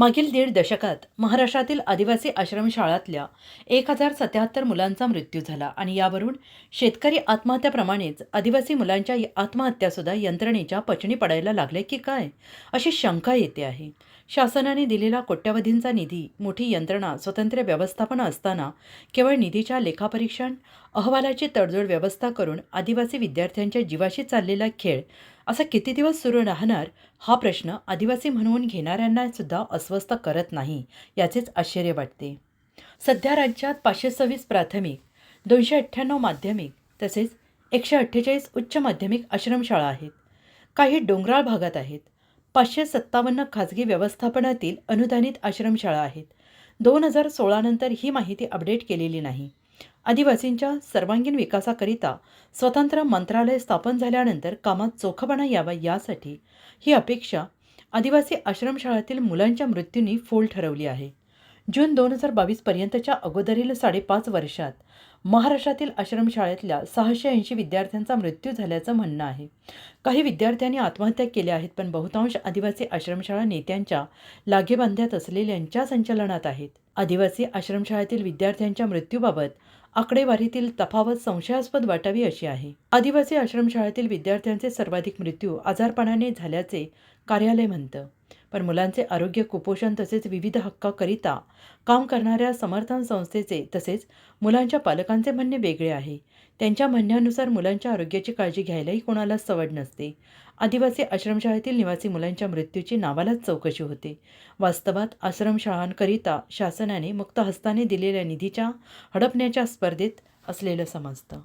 मागील दीड दशकात महाराष्ट्रातील आदिवासी आश्रमशाळातल्या एक हजार सत्याहत्तर मुलांचा मृत्यू झाला आणि यावरून शेतकरी आत्महत्याप्रमाणेच आदिवासी मुलांच्या आत्महत्यासुद्धा यंत्रणेच्या पचनी पडायला लागल्या की काय? अशी शंका येते आहे. शासनाने दिलेला कोट्यवधींचा निधी मोठी यंत्रणा स्वतंत्र व्यवस्थापन असताना केवळ निधीच्या लेखापरीक्षण अहवालाची तडजोड व्यवस्था करून आदिवासी विद्यार्थ्यांच्या जीवाशी चाललेला खेळ असा किती दिवस सुरू राहणार हा प्रश्न आदिवासी म्हणून घेणाऱ्यांनासुद्धा अस्वस्थ करत नाही याचेच आश्चर्य वाटते. सध्या राज्यात पाचशे सव्वीस प्राथमिक दोनशे अठ्ठ्याण्णव माध्यमिक तसेच एकशे अठ्ठेचाळीस उच्च माध्यमिक आश्रमशाळा आहेत. काही डोंगराळ भागात आहेत. पाचशे सत्तावन्न खाजगी व्यवस्थापनातील अनुदानित आश्रमशाळा आहेत. दोन हजार सोळानंतर ही माहिती अपडेट केलेली नाही. आदिवासींच्या सर्वांगीण विकासाकरिता स्वतंत्र मंत्रालय स्थापन झाल्यानंतर कामात चोखपणा यावा यासाठी ही अपेक्षा आदिवासी आश्रमशाळातील मुलांच्या मृत्यूंनी फोल ठरवली आहे. जून दोन हजार बावीसपर्यंतच्या अगोदरील साडेपाच वर्षात महाराष्ट्रातील आश्रमशाळेतल्या सहाशे ऐंशी विद्यार्थ्यांचा मृत्यू झाल्याचं म्हणणं आहे. काही विद्यार्थ्यांनी आत्महत्या केल्या आहेत पण बहुतांश आदिवासी आश्रमशाळा नेत्यांच्या लागेबांध्यात असलेल्यांच्या संचलनात आहेत. आदिवासी आश्रमशाळेतील विद्यार्थ्यांच्या मृत्यूबाबत आकडेवारीतील तफावत संशयास्पद वाटावी अशी आहे. आदिवासी आश्रमशाळेतील विद्यार्थ्यांचे सर्वाधिक मृत्यू आजारपणाने झाल्याचे कार्यालय म्हणतं. पण मुलांचे आरोग्य कुपोषण तसेच विविध हक्काकरिता काम करणाऱ्या समर्थन संस्थेचे तसेच मुलांच्या पालकांचे म्हणणे वेगळे आहे. त्यांच्या म्हणण्यानुसार मुलांच्या आरोग्याची काळजी घ्यायलाही कोणाला सवड नसते. आदिवासी आश्रमशाळेतील निवासी मुलांच्या मृत्यूची नावालाच चौकशी होते. वास्तवात आश्रमशाळांकरिता शासनाने मुक्त हस्ताने दिलेल्या निधीच्या हडपण्याच्या स्पर्धेत असलेलं समजतं.